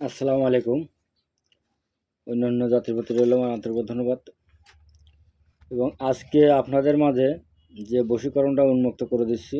আসসালামু আলাইকুম। অন্যান্য জাতির প্রতি রইল আন্তরিক ধন্যবাদ। এবং আজকে আপনাদের মাঝে যে বশীকরণটা উন্মুক্ত করে দিচ্ছি,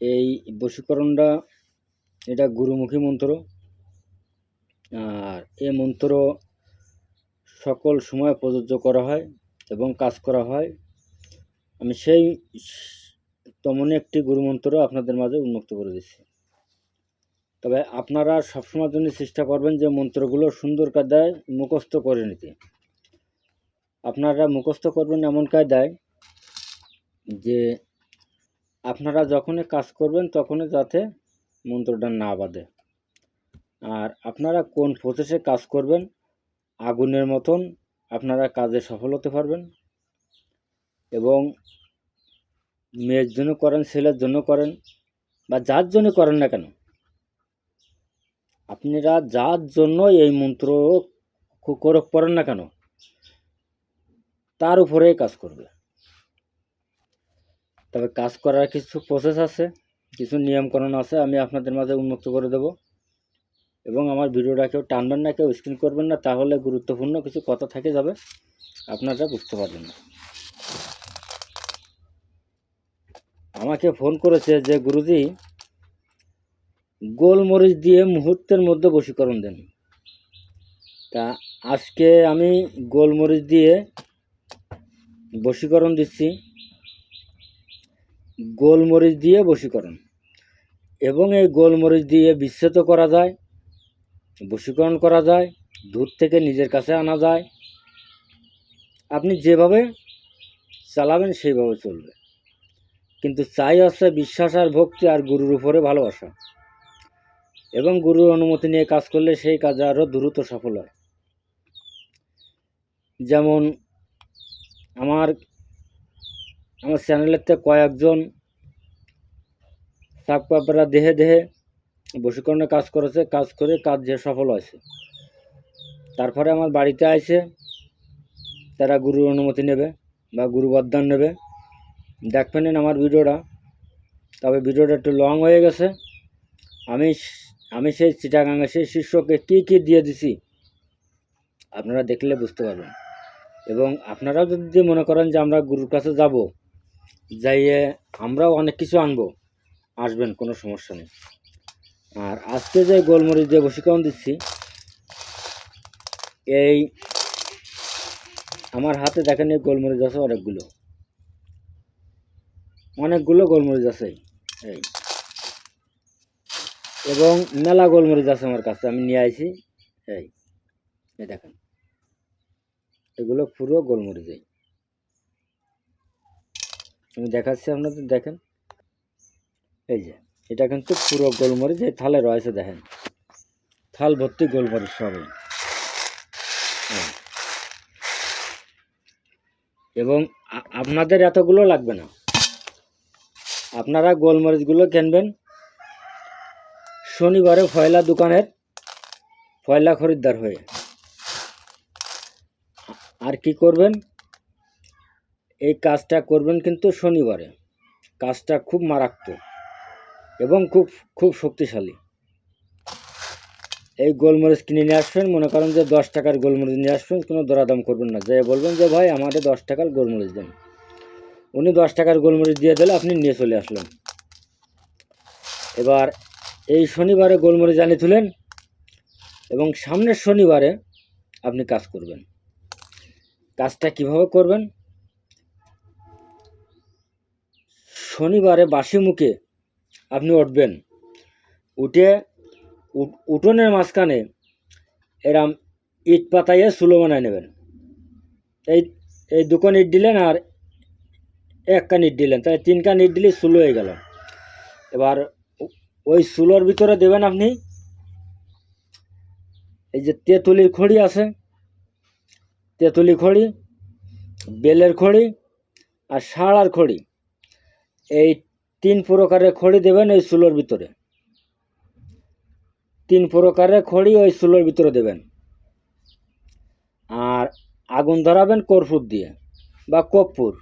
এই বশীকরণটা, এটা গুরুমুখী মন্ত্র। আর এই মন্ত্র সকল সময় প্রযোজ্য করা হয় এবং কাজ করা হয়। আমি সেই তেমনই একটি গুরুমন্ত্র আপনাদের মাঝে উন্মুক্ত করে দিচ্ছি। তবে আপনারা সবসময় জন্য চেষ্টা করবেন যে মন্ত্রগুলো সুন্দর কায়দায় মুখস্থ করে নিতে। আপনারা মুখস্থ করবেন এমন কায়দায় যে আপনারা যখনই কাজ করবেন তখনই যাতে মন্ত্রটা না বাঁধে আর আপনারা কোন প্রসেসে কাজ করবেন, আগুনের মতন আপনারা কাজে সফল হতে পারবেন এবং মেয়ের জন্য করেন, ছেলের জন্য করেন বা যার জন্য করেন না কেন আপনারা যার জন্য এই মন্ত্র ক- করে পড়েন না কেন, তার উপরেই কাজ করবে। তবে কাজ করার কিছু প্রসেস আছে, কিছু নিয়মকানুন আছে, আমি আপনাদের মাঝে উন্মুক্ত করে দেব। এবং আমার ভিডিওটা কেউ টানবেন না, কেউ স্ক্রিন করবেন না, তাহলে গুরুত্বপূর্ণ কিছু কথা থেকে যাবে, আপনারা বুঝতে পারবেন না। আমাকে ফোন করেছে যে, গুরুজি গোলমরিচ দিয়ে মুহূর্তের মধ্যে বশীকরণ দেন। তা আজকে আমি গোলমরিচ দিয়ে বশীকরণ দিচ্ছি। গোলমরিচ দিয়ে বশীকরণ। এবং এই গোলমরিচ দিয়ে বিচ্ছেদ করা যায়, বশীকরণ করা যায়, দূর থেকে নিজের কাছে আনা যায়। আপনি যেভাবে চালাবেন সেইভাবে চলবে। কিন্তু চাই আছে বিশ্বাস আর ভক্তি আর গুরুর উপরে ভালোবাসা। এবং গুরুর অনুমতি নিয়ে কাজ করলে সেই কাজ আরও দ্রুত সফল হয়। যেমন আমার আমার চ্যানেলেতে কয়েকজন সাকপাপরা দেহে দেহে বশীকরণে কাজ করেছে, কাজ করে কাজ যে সফল হয়েছে। তারপরে আমার বাড়িতে আইছে, তারা গুরুর অনুমতি নেবে বা গুরু বরদান নেবে। দেখবেন আমার ভিডিওটা, তবে ভিডিওটা একটু লং হয়ে গেছে। আমি আমি সেই চিটাগাঙে সেই শিষ্যকে কী কী দিয়ে দিছি, আপনারা দেখলে বুঝতে পারবেন। এবং আপনারাও যদি মনে করেন যে আমরা গুরুর কাছে যাব, যাইয়ে আমরাও অনেক কিছু আনব, আসবেন, কোনো সমস্যা নেই। আর আজকে যে গোলমরিচ দিয়ে বশীকরণ দিচ্ছি, এই আমার হাতে দেখেন এই গোলমরিচ আছে অনেকগুলো। অনেকগুলো গোলমরিচ আছে, এই। এবং মেলা গোলমরিচ আছে আমার কাছে, আমি নিয়ে আইছি। এই দেখেন। এগুলো পুরো গোলমরিচ এই আমি দেখাচ্ছি আপনাদের, দেখেন। এই যে, এটা কিন্তু পুরো গোলমরিচ, এই থালে রয়েছে, দেখেন। থাল ভর্তি গোলমরিচ সবই। এবং আপনাদের এতগুলো লাগবে না। আপনারা গোলমরিচগুলো কিনবেন শনিবারে ফয়লা দোকানের ফয়লা খরিদ্দার হয়ে। আর কি করবেন? এই কাজটা করবেন কিন্তু শনিবারে। কাজটা খুব মারাত্মক এবং খুব খুব শক্তিশালী। এই গোলমরিচ কিনে নিয়ে আসবেন, মনে করেন যে দশ টাকার গোলমরিচ নিয়ে আসবেন, কোনো দরাদাম করবেন না। যে বলবেন যে, ভাই, আমাদের দশ টাকার গোলমরিচ দেন। উনি দশ টাকার গোলমরিচ দিয়ে দিলে আপনি নিয়ে চলে আসলেন। এবার এই শনিবারে গোলমরিচ আনি তুলেন এবং সামনের শনিবারে আপনি কাজ করবেন। কাজটা কীভাবে করবেন? শনিবারে বাসি মুখে আপনি উঠবেন। উঠে উঠোনের মাঝখানে এরাম ইট পাতাইয়ে সুলো বানায় নেবেন। এই এই দুকান ইট দিলেন আর এক কান ইট দিলেন তাই তিন কান ইট দিলে সুলো হয়ে গেল। এবার ওই সুলোর ভিতরে দেবেন আপনি। এই যে তেঁতুলির খড়ি আছে, তেঁতুলি খড়ি, বেলের খড়ি আর শাড়ার খড়ি। এই তিন প্রকারের খড়ি দেবেন ওই চুলোর ভিতরে। তিন প্রকারের খড়ি ওই চুলোর ভিতরে দেবেন। আর আগুন ধরাবেন কর্পূর দিয়ে বা কর্পূর।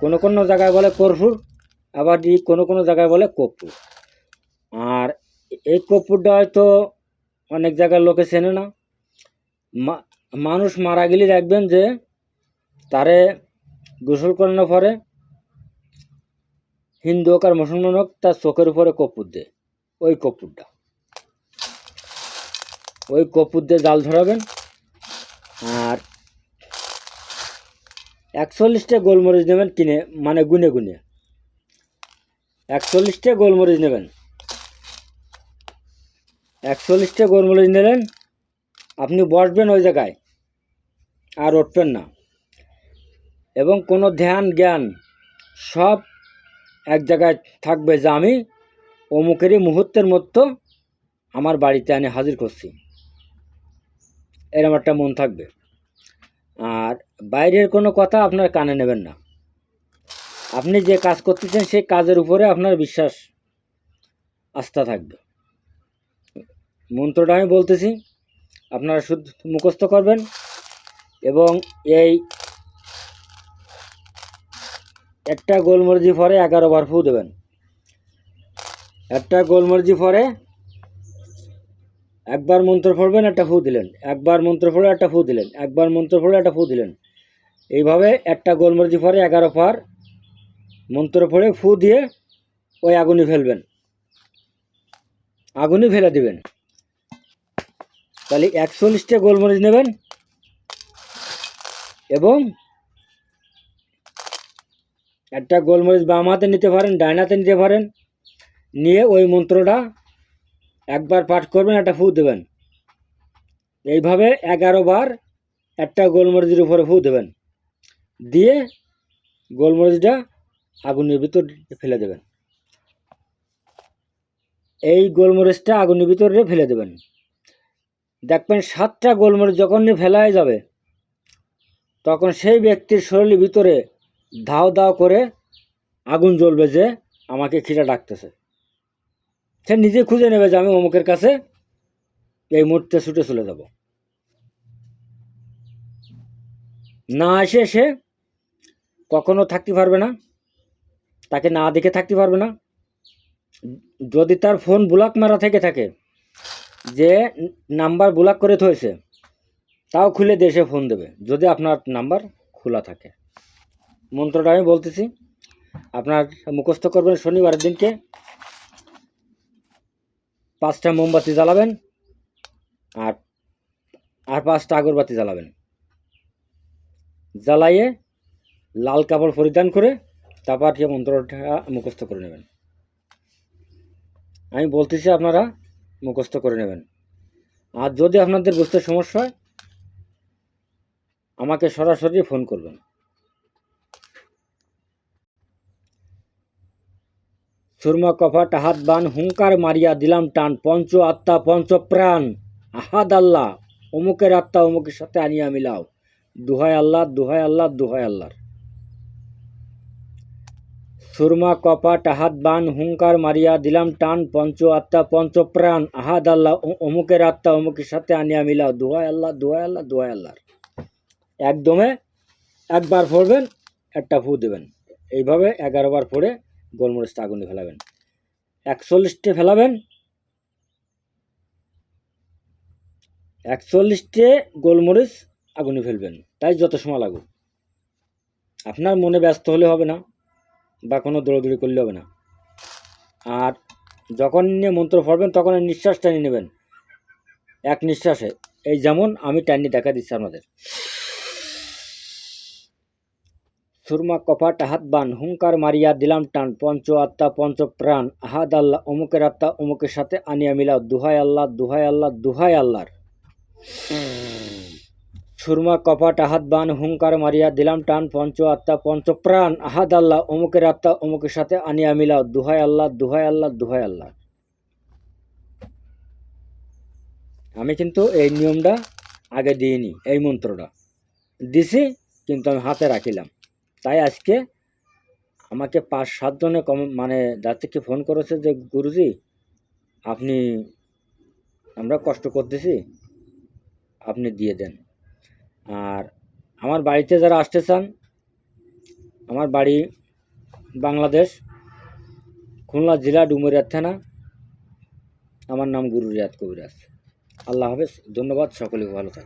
কোনো কোনো জায়গায় বলে কর্পূর আবার কোনো কোনো জায়গায় বলে কর্পূর। আর এই কর্পূরটা হয়তো অনেক জায়গার লোকে চেনে না। মানুষ মারা গেলে দেখবেন যে তারে গোসল করানোর পরে হিন্দু হোক আর মুসলমান হোক তার চোখের উপরে কর্পূর দেয়, ওই কর্পূরটা। ওই কর্পূর দিয়ে জাল ধরাবেন আর একচল্লিশটা গোলমরিচ নেবেন কিনে মানে গুনে গুনে। একচল্লিশটা গোলমরিচ নেবেন। একচল্লিশটা গোলমরিচ নিলেন। আপনি বসবেন ওই জায়গায় আর উঠবেন না। এবং কোনো ধ্যান, জ্ঞান সব এক জায়গায় থাকবে যে আমি অমুকেরই মুহূর্তের মতো আমার বাড়িতে আনি হাজির করছি। এরম একটা মন থাকবে। আর বাইরের কোনো কথা আপনার কানে নেবেন না। আপনি যে কাজ করতেছেন সেই কাজের উপরে আপনার বিশ্বাস, আস্থা থাকবে। মন্ত্রটা আমি বলতেছি, আপনারা শুদ্ধ মুখস্থ করবেন এবং এই একটা গোলমরিচি পরে এগারো বার ফু দেবেন। একটা গোলমরিচি পরে একবার মন্ত্র পড়বেন একটা ফু দিলেন। একবার মন্ত্র পড়ে একটা ফু দিলেন। একবার মন্ত্র পড়ে একটা ফু দিলেন। এইভাবে একটা গোলমরিচি পরে এগারো পার মন্ত্র পড়ে ফু দিয়ে ওই আগুনি ফেলবেন। আগুনি ফেলে দিবেন। তাহলে একচল্লিশটা গোলমরিচ নেবেন এবং একটা গোলমরিচ বাম হাতে নিতে পারেন ডাইন হাতে নিতে পারেন। নিয়ে ওই মন্ত্রটা একবার পাঠ করবেন, একটা ফু দেবেন। এইভাবে এগারো বার একটা গোলমরিচের উপরে ফু দেবেন। দিয়ে গোলমরিচটা আগুনের ভিতর ফেলে দেবেন। এই গোলমরিচটা আগুনের ভিতরে ফেলে দেবেন। দেখবেন সাতটা গোলমরিচ যখন ফেলায় যাবে, তখন সেই ব্যক্তির শরীরের ভিতরে ধাও দাও করে আগুন জ্বলবে যে আমাকে খিদা ডাকতেছে। সে নিজে খুঁজে নেবে যে আমি অমুকের কাছে এই মুহূর্তে ছুটে চলে যাব। না এসে সে কখনো থাকতে পারবে না, তাকে না দেখে থাকতে পারবে না। যদি তার ফোন ব্লক মারা থেকে থাকে যে নাম্বার ব্লক করে থয়েছে তাও খুলে দেশে ফোন দেবে, যদি আপনার নাম্বার খোলা থাকে। মন্ত্রটা আমি বলতেছি, আপনার মুখস্থ করবেন, শনিবারের দিনকে পাঁচটা মোমবাতি জ্বালাবেন আর আর পাঁচটা আগরবাতি জ্বালাবেন। জ্বালাইয়ে লাল কাপড় পরিধান করে তারপর মন্ত্রটা মুখস্থ করে নেবেন। আমি বলতেছি আপনারা মুখস্থ করে নেবেন। আর যদি আপনাদের বুঝতে সমস্যা হয়, আমাকে সরাসরি ফোন করবেন। সুরমা কফাট হাত বান হুঙ্কার মারিয়া দিলাম টান, পঞ্চ আত্মা, পঞ্চ প্রাণ। আহাদ আল্লাহ, অমুকের আত্মা অমুকের সাথে আনিয়া মিলাও। দুহাই আল্লাহ দুহাই আল্লাহ দুহাই আল্লাহর। সুরমা কপাট হাত বান হুঙ্কার মারিয়া, দিলাম, টান, পঞ্চ আত্মা, পঞ্চ প্রাণ, আহাদ আল্লাহ অমুকের আত্মা, অমুকের সাথে আনিয়া মিলাও। দুহাই আল্লাহ দুহাই আল্লাহ, দুহাই আল্লাহর। একদমে একবার পড়বেন, একটা ফু দেবেন। এইভাবে এগারো বার পড়ে গোলমরিচটা আগুনে ফেলাবেন। একচল্লিশটে ফেলাবেন। একচল্লিশটে গোলমরিচ আগুনে ফেলবেন। তাই যত সময় লাগুক। আপনার মনে ব্যস্ত হলে হবে না। বা কোনো দৌড়দৌড়ি করলে হবে না। আর যখন নিয়ে মন্ত্র পড়বেন, তখন নিঃশ্বাস টানিয়ে নেবেন। এক নিঃশ্বাসে। এই যেমন আমি টানিয়ে দেখা দিচ্ছি আপনাদের। সুরমা কপাট হাত বান, হুঙ্কার মারিয়া দিলাম টান, পঞ্চ আত্মা, পঞ্চ প্রাণ। আহাদ আল্লাহ, অমুকের আত্মা, অমুকের সাথে আনিয়া মিলা দুহাই আল্লাহ দুহাই আল্লাহ দুহাই আল্লাহর। সুরমা কপাট, আহাত, বান, হুঙ্কার, মারিয়া, দিলাম, টান, পঞ্চ আত্মা, পঞ্চ প্রাণ আহাদ আল্লাহ, অমুকের আত্মা, অমুকের সাথে আনিয়া মিলাও দুহাই আল্লাহ দুহাই আল্লাহ দুহাই আল্লাহ। আমি কিন্তু এই নিয়মটা আগে দিইনি, এই মন্ত্রটা। দিছি, কিন্তু আমি হাতে রাখিলাম। তাই আজকে আমাকে পাঁচ সাতজনে কম মানে যার থেকে ফোন করেছে যে, গুরুজি, আপনি, আমরা কষ্ট করতেছি, আপনি দিয়ে দেন। আর আমার বাড়িতে যারা আসতে চান, আমার বাড়ি বাংলাদেশ, খুলনা জেলা ডুমুরিয়া থানা। আমার নাম গুরু রিয়াদ কবিরাজ। আল্লাহ হাফেজ, ধন্যবাদ, সকলে ভালো থাকে